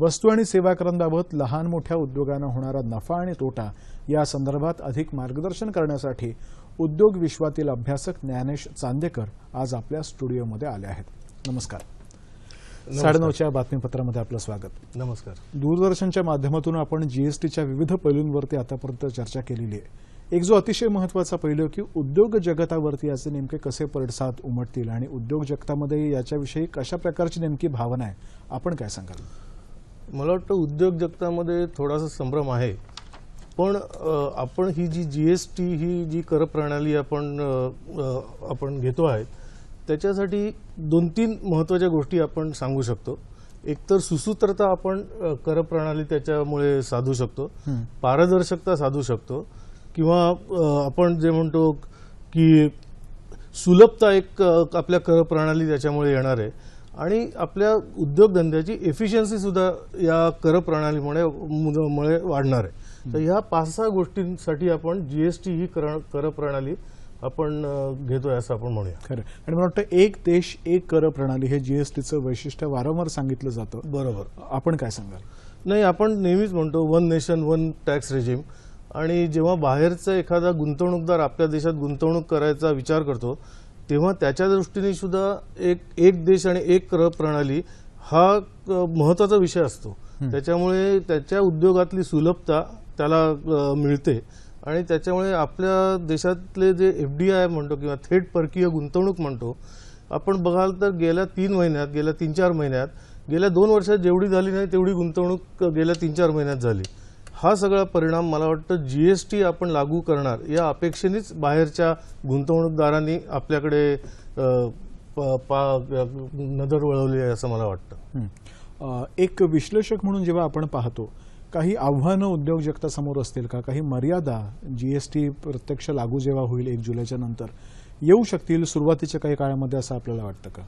वस्तू आणि सेवा करांबाबत लहान मोठ्या उद्योगांना होणारा नफा आणि तोटा या संदर्भात अधिक मार्गदर्शन करण्यासाठी उद्योग विश्वातील अभ्यासक ज्ञानेश चांदेकर आज आपल्या स्टुडिओमध्ये आले आहेत. नमस्कार. साडेनऊच्या बातमीपत्रामध्ये आपलं स्वागत. नमस्कार. दूरदर्शनच्या माध्यमातून आपण जीएसटीच्या विविध पैलूंवरती आतापर्यंत चर्चा केलेली आहे. एक जो अतिशय महत्त्वाचा पैलू की उद्योग जगतावरती याचे नेमके कसे पडसाद उमटतील आणि उद्योग जगतामध्ये याच्याविषयी कशा प्रकारची नेमकी भावना आहे आपण काय सांगाल? मला वाटतं उद्योग जगतामध्ये थोडासा संभ्रम आहे. पण आपण ही जी जी एस टी ही जी कर प्रणाली आपण आपण घेतो आहे त्याच्यासाठी दोन तीन महत्त्वाच्या गोष्टी आपण सांगू शकतो. एकतर सुसूत्रता आपण कर प्रणाली त्याच्यामुळे साधू शकतो. पारदर्शकता साधू शकतो. किंवा आपण जे म्हणतो की सुलभता एक आपल्या कर प्रणाली त्याच्यामुळे येणार आहे. आणि आपल्या उद्योगधंद्याची एफिशियन्सी सुद्धा या कर प्रणालीमुळे मुळे वाढणार आहे. तर ह्या पाच सहा गोष्टींसाठी आपण जीएसटी ही कर कर प्रणाली आपण घेतोय असं आपण म्हणूया. खरं. आणि मला वाटतं एक देश एक कर प्रणाली हे जीएसटीचं वैशिष्ट्य वारंवार सांगितलं जातं. बरोबर. आपण काय सांगाल? नाही आपण नेहमीच म्हणतो one nation one tax regime आणि जेव्हा बाहेरचा एखादा गुंतवणूकदार आपल्या देशात गुंतवणूक करायचा विचार करतो तेव्हा त्याच्या दृष्टीने सुद्धा एक एक देश आणि एक कर प्रणाली हा महत्त्वाचा विषय असतो. त्याच्यामुळे त्याच्या उद्योगातली सुलभता त्याला मिळते. आणि त्याच्यामुळे आपल्या देशातले जे एफ डी आय म्हणतो किंवा थेट परकीय गुंतवणूक म्हणतो आपण बघाल तर गेल्या तीन महिन्यात गेल्या तीन चार महिन्यात गेल्या दोन वर्षात जेवढी झाली नाही तेवढी गुंतवणूक गेल्या तीन चार महिन्यात झाली. हा सगळा परिणाम मला वाटतं जीएसटी आपण लागू करणार या अपेक्षेनेच बाहेरच्या गुंतवणूकदारांनी आपल्याकडे नजर वळवली आहे असं मला वाटतं. एक विश्लेषक म्हणून जेव्हा आपण पाहतो काही आव्हानं उद्योग जगतासमोर असतील का? काही मर्यादा जीएसटी प्रत्यक्ष लागू जेव्हा होईल एक जुलैच्या नंतर येऊ शकतील सुरुवातीच्या काही काळामध्ये असं आपल्याला वाटतं का?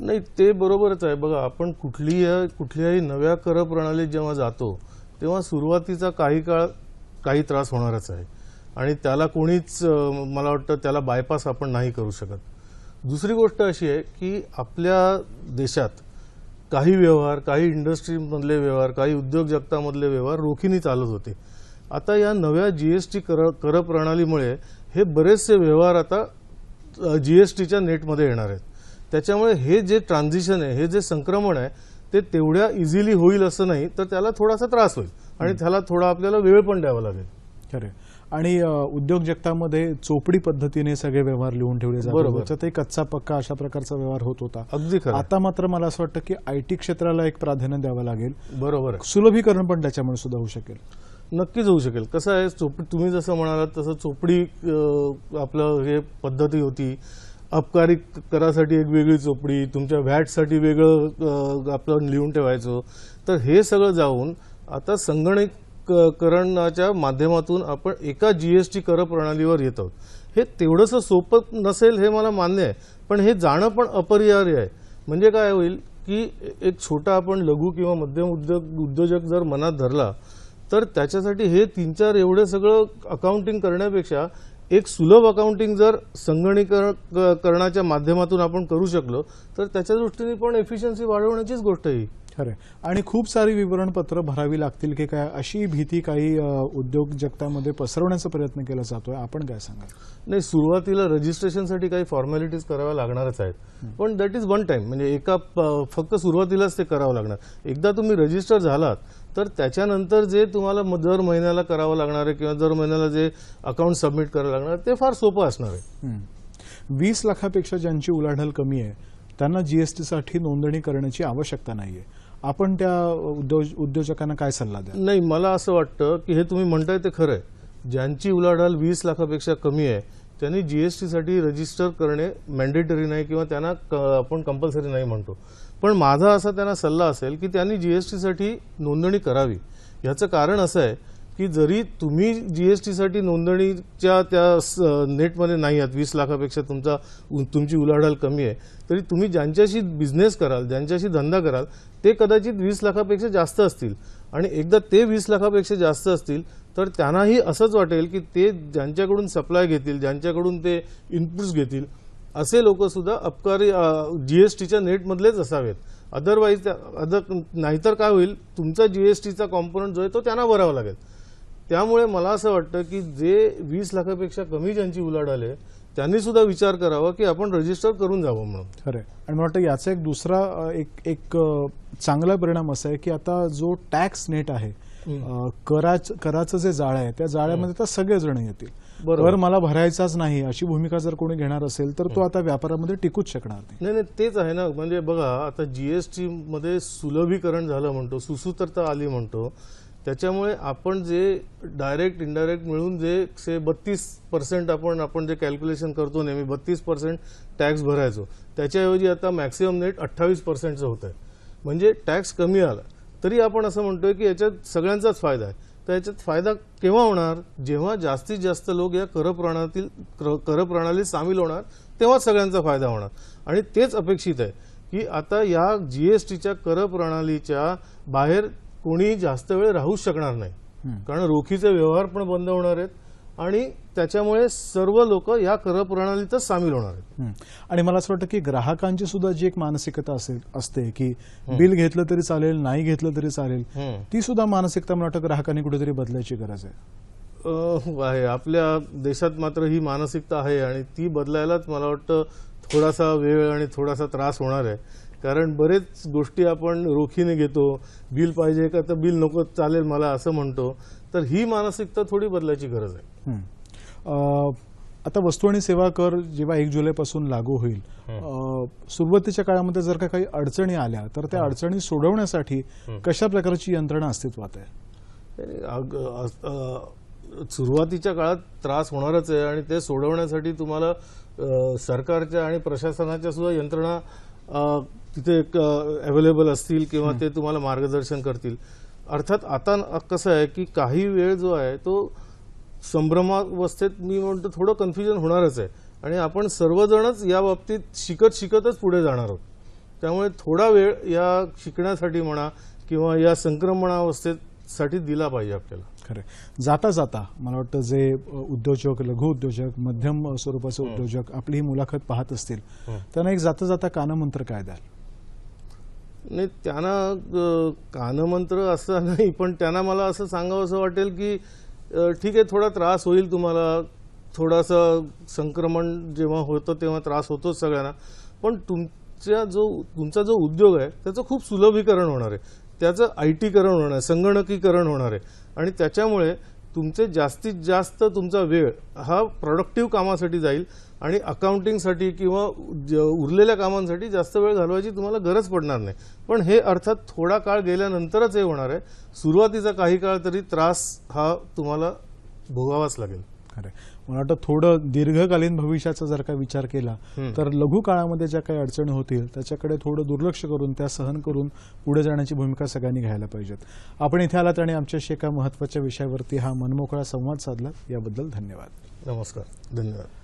नाही ते बरोबरच आहे. बघा आपण कुठलीही कुठल्याही नव्या कर प्रणालीत जेव्हा जातो तेव्हा सुरुवातीचा काही काळ काही त्रास होणारच आहे. आणि त्याला कोणीच मला वाटतं त्याला बायपास आपण नाही करू शकत. दुसरी गोष्ट अशी आहे की आपल्या देशात काही व्यवहार काही इंडस्ट्रीमधले व्यवहार काही उद्योग जगतामधले व्यवहार रोखीने चालत होते. आता या नव्या जी एस कर कर प्रणालीमुळे हे बरेचसे व्यवहार आता जी एस टीच्या नेटमध्ये येणार आहेत. त्याच्यामुळे हे जे ट्रान्झिशन आहे हे जे संक्रमण आहे ते तेवढ्या इझिली होईल असं नाही तर त्याला थोडासा त्रास होईल. आणि त्याला थोडा आपल्याला वेळ पण द्यावा लागेल. खरे आणि उद्योग जगतामध्ये चोपडी पद्धतीने सगळे व्यवहार लिहून ठेवले बरोबर. जातात त्याच्यातही कच्चा पक्का अशा प्रकारचा व्यवहार होत होता. अगदी खरं आता मात्र मला असं वाटतं की आयटी क्षेत्राला एक प्राधान्य द्यावं लागेल. बरोबर सुलभीकरण पण त्याच्यामुळे सुद्धा होऊ शकेल. नक्कीच होऊ शकेल. कसं आहे चोपडी तुम्ही जसं म्हणालात तसं चोपडी आपलं हे पद्धती होती. अबकारी करासाठी एक वेगळी चोपडी तुमच्या व्हॅटसाठी वेगळं आपण आपलं लिहून ठेवायचं. तर हे सगळं जाऊन आता संगणकीकरणाच्या माध्यमातून आपण एका जी एस टी कर प्रणालीवर येत आहोत. हे तेवढंसं सोपं नसेल हे मला मान्य आहे पण हे जाणं पण अपरिहार्य आहे. म्हणजे काय होईल की एक छोटा आपण लघु किंवा मध्यम उद्योग उद्योजक जर मनात धरला तर त्याच्यासाठी हे तीन चार एवढं सगळं अकाउंटिंग करण्यापेक्षा एक सुलभ अकाउंटिंग जर संगणीकरणाच्या माध्यमातून आपण करू शकलो तर त्याच्या दृष्टीने पण एफिशियन्सी वाढवण्याचीच गोष्ट आहे खरंय. आणि खूप सारी विवरणपत्र भरावी लागतील की काय अशी भीती काही उद्योग जगतामध्ये पसरवण्याचा प्रयत्न केला जातोय. आपण काय सांगाल? नाही सुरुवातीला रजिस्ट्रेशनसाठी काही फॉर्मॅलिटीज कराव्या लागणारच आहेत. पण दॅट इज वन टाइम म्हणजे एका फक्त सुरुवातीलाच ते करावं लागणार. एकदा तुम्ही रजिस्टर झालात तर त्याच्यानंतर जे तुम्हाला दर महिन्याला करावं लागणार आहे किंवा दर महिन्याला जे अकाउंट सबमिट करावं लागणार आहे, ते फार सोपं असणार आहे. वीस लाखापेक्षा ज्यांची उलाढाल कमी आहे त्यांना जीएसटीसाठी नोंदणी करण्याची आवश्यकता नाहीये. आपण त्या उद्योग उद्योजकांना काय सल्ला द्या नाही मला असं वाटतं की हे तुम्ही म्हणताय ते खरं आहे. ज्यांची उलाढाल वीस लाखापेक्षा कमी आहे त्यांनी जीएसटीसाठी रजिस्टर करणे मॅन्डेटरी नाही किंवा त्यांना क- आपण कंपल्सरी नाही म्हणतो. पण माझा असा त्यांना सल्ला असेल की त्यांनी जीएसटीसाठी नोंदणी करावी. याचं कारण असं आहे की जरी तुम्ही जीएसटीसाठी नोंदणीच्या त्या स- नेटमध्ये नाही आहात वीस लाखापेक्षा तुमचा उ- तुमची उलाढाल कमी आहे तरी तुम्ही ज्यांच्याशी बिझनेस कराल ज्यांच्याशी धंदा कराल ते कदाचित वीस लाखापेक्षा जास्त असतील. आणि एकदा ते वीस लाखापेक्षा जास्त असतील तर त्यांनाही असंच वाटेल की ते ज्यांच्याकडून सप्लाय घेतील ज्यांच्याकडून ते इनपुट्स घेतील असे लोकसुद्धा अपकारी जी एस जीएसटीच्या नेटमधलेच असावेत. अदरवाईज अदर नाहीतर काय होईल तुमचा जीएसटीचा कॉम्पोनंट जो आहे तो त्यांना भरावा लागेल. त्यामुळे मला असं वाटतं की जे वीस लाखापेक्षा कमी ज्यांची उलाढाल आहे त्यांनी सुद्धा विचार करावा की आपण रजिस्टर करून जावं म्हणून. खरं. आणि मला वाटतं याचा एक दुसरा एक एक चांगला परिणाम असा आहे की आता जो टॅक्स नेट आहे कराच कराचं जे जाळं आहे त्या जाळ्यामध्ये आता सगळेजण येतील. बरोबर. मला भरायचाच नाही अशी भूमिका जर कोणी घेणार असेल तर तो आता व्यापारामध्ये टिकूच शकणार नाही. नाही नाही तेच आहे ना. म्हणजे बघा आता जीएसटी मध्ये सुलभीकरण झालं म्हणतो सुसूत्रता आली म्हणतो. त्याच्यामुळे आपण जे डायरेक्ट इनडायरेक्ट मिळून जे से बत्तीस पर्सेंट आपण आपण जे कॅल्क्युलेशन करतो नेहमी बत्तीस पर्सेंट टॅक्स भरायचो त्याच्याऐवजी आता मॅक्सिमम नेट अठ्ठावीस पर्सेंटचं होत आहे म्हणजे टॅक्स कमी आला. तरी आपण असं म्हणतोय की याच्यात सगळ्यांचाच फायदा आहे. तर याच्यात फायदा केव्हा होणार? जेव्हा जास्तीत जास्त लोक या करप्रणातील करप्रणालीत सामील होणार तेव्हा सगळ्यांचा फायदा होणार. आणि तेच अपेक्षित आहे की आता या जीएसटीच्या टीच्या करप्रणालीच्या बाहेर कोणी जास्त वेळ राहूच शकणार नाही. कारण रोखीचे व्यवहार पण बंद होणार आहेत आणि त्याच्यामुळे सर्व लोक या कर प्रणालीतच सामील होणार आहेत. आणि मला असं वाटतं की ग्राहकांची सुद्धा जी एक मानसिकता असेल असते की बिल घेतलं तरी चालेल नाही घेतलं तरी चालेल ती सुद्धा मानसिकता मला वाटतं ग्राहकांनी कुठेतरी बदलायची गरज आहे. आहे आपल्या देशात मात्र ही मानसिकता आहे आणि ती बदलायलाच मला वाटतं थोडासा वेळ आणि थोडासा त्रास होणार आहे. कारण बरेच गोष्टी आपण रोखीने घेतो. बिल पाहिजे का तर बिल नको चालेल मला असं म्हणतो. तर ही मानसिकता थोडी बदलायची गरज आहे. हं. आता वस्तू आणि सेवा कर जेव्हा एक जुलैपासून लागू होईल सुरुवातीच्या काळामध्ये जर का काही अडचणी आल्या तर त्या अडचणी सोडवण्यासाठी कशा प्रकारची यंत्रणा अस्तित्वात आहे? सुरुवातीच्या काळात त्रास होणारच आहे आणि ते सोडवण्यासाठी तुम्हाला सरकारच्या आणि प्रशासनाच्या सुद्धा यंत्रणा तिथे अवेलेबल असतील किंवा ते तुम्हाला मार्गदर्शन करतील. अर्थात आता कसं आहे की काही वेळ जो आहे तो संभ्रमावस्थेत मी म्हणतो थोडं कन्फ्युजन होणारच आहे. आणि आपण सर्वजणच या बाबतीत शिकत शिकतच पुढे जाणार आहोत. त्यामुळे थोडा वेळ या शिकण्यासाठी म्हणा किंवा या संक्रमणावस्थेसाठी दिला पाहिजे आपल्याला. खरं जाता जाता मला वाटतं जे उद्योजक लघु उद्योजक मध्यम स्वरूपाचे उद्योजक आपली ही मुलाखत पाहत असतील त्यांना एक जाता जाता कानमंत्र काय द्याल? नाही त्यांना कानमंत्र असं नाही पण त्यांना मला असं सांगावं असं वाटेल की ठीक आहे थोडा त्रास होईल तुम्हाला. थोडासा संक्रमण जेव्हा होतं तेव्हा त्रास होतोच सगळ्यांना. पण तुमच्या जो तुमचा जो उद्योग आहे त्याचं खूप सुलभीकरण होणार आहे. त्याचं आय टीकरण होणार आहे संगणकीकरण होणार आहे. आणि त्याच्यामुळे तुमचे जास्तीत जास्त तुमचा वेळ हा प्रोडक्टिव्ह कामासाठी जाईल आणि अकाउंटिंगसाठी किंवा ज- उरलेल्या कामांसाठी जास्त वेळ घालवायची तुम्हाला गरज पडणार नाही. पण हे अर्थात थोडा काळ गेल्यानंतरच हे होणार आहे. सुरुवातीचा काही काळ तरी त्रास हा तुम्हाला भोगावाच लागेल. खरं मला वाटतं थोडं दीर्घकालीन भविष्याचा जर का विचार केला तर लघु काळामध्ये ज्या काही अडचणी होतील त्याच्याकडे थोडं दुर्लक्ष करून त्या सहन करून पुढे जाण्याची भूमिका सगळ्यांनी घ्यायला पाहिजेत. आपण इथे आलात आणि आमच्याशी एका महत्त्वाच्या विषयावरती हा मनमोकळा संवाद साधला. याबद्दल धन्यवाद. नमस्कार. धन्यवाद.